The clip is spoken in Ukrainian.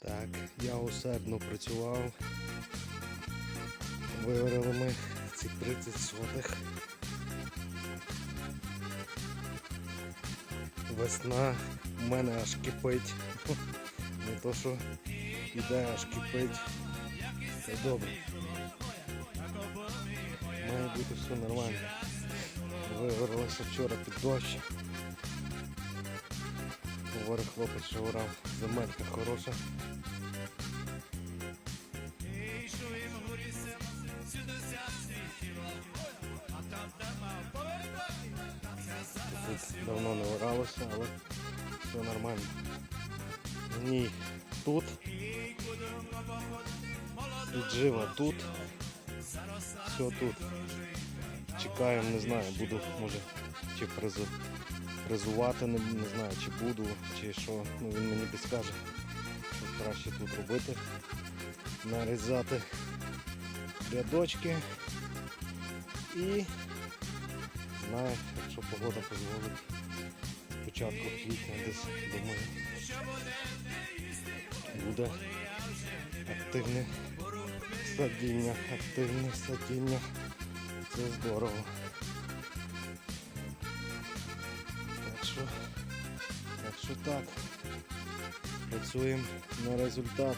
Так, я усердно працював. Виварили ми ці 30 сотих. Весна в мене аж кипить. Не то що іде аж кипить. Це добре. Має бути все нормально. Виварилося вчора під дощ. Говорить хлопець, що орав, земелька хороша. Тут давно не оралося, але все нормально. Ні, тут. Піджива тут. Все тут. Чекаємо, не знаю, буду, може, чи призу, призувати, не, не знаю, чи буду, чи що. Ну, він мені підскаже, що краще тут робити. Нарізати рядочки і знаю, якщо погода дозволить, спочатку квітня десь думаю. Буде активне садіння, активне садіння. Це здорово. Що, так так. Працюємо на результат.